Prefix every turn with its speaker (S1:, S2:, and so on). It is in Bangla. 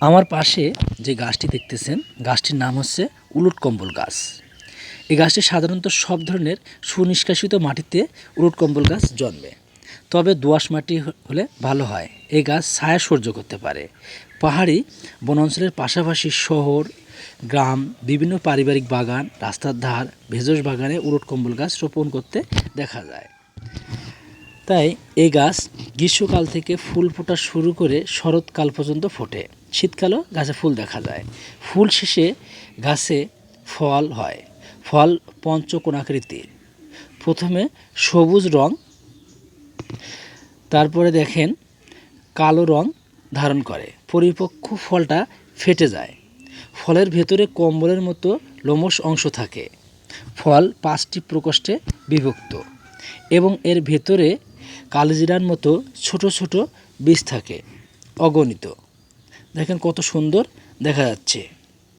S1: আমার পাশে যে গাছটি দেখতেছেন, গাছটির নাম হচ্ছে উলট কম্বল গাছ। এই গাছটি সাধারণত সব ধরনের সুনিষ্কাশিত মাটিতে উলট কম্বল গাছ জন্মে। তবে দোআঁশ মাটি হলে ভালো হয়। এই গাছ ছায়া সহ্য করতে পারে। পাহাড়ি বনাঞ্চলের পাশাপাশি শহর, গ্রাম, বিভিন্ন পারিবারিক বাগান, রাস্তার ধার, ভেষজ বাগানে উলট কম্বল গাছ রোপণ করতে দেখা যায়। তাই এই গাছ গ্রীষ্মকাল থেকে ফুল ফোটা শুরু করে শরৎকাল পর্যন্ত ফোটে। শীতকালেও গাছে ফুল দেখা যায়। ফুল শেষে গাছে ফল হয়। ফল পঞ্চকোণাকৃতির। প্রথমে সবুজ রং, তারপরে দেখেন কালো রং ধারণ করে। পরিপক্ক ফলটা ফেটে যায়। ফলের ভেতরে কম্বলের মতো লোমশ অংশ থাকে। ফল পাঁচটি প্রকোষ্ঠে বিভক্ত এবং এর ভেতরে কালজিরার মতো ছোট ছোট বীজ থাকে অগণিত। দেখেন কত সুন্দর দেখা যাচ্ছে।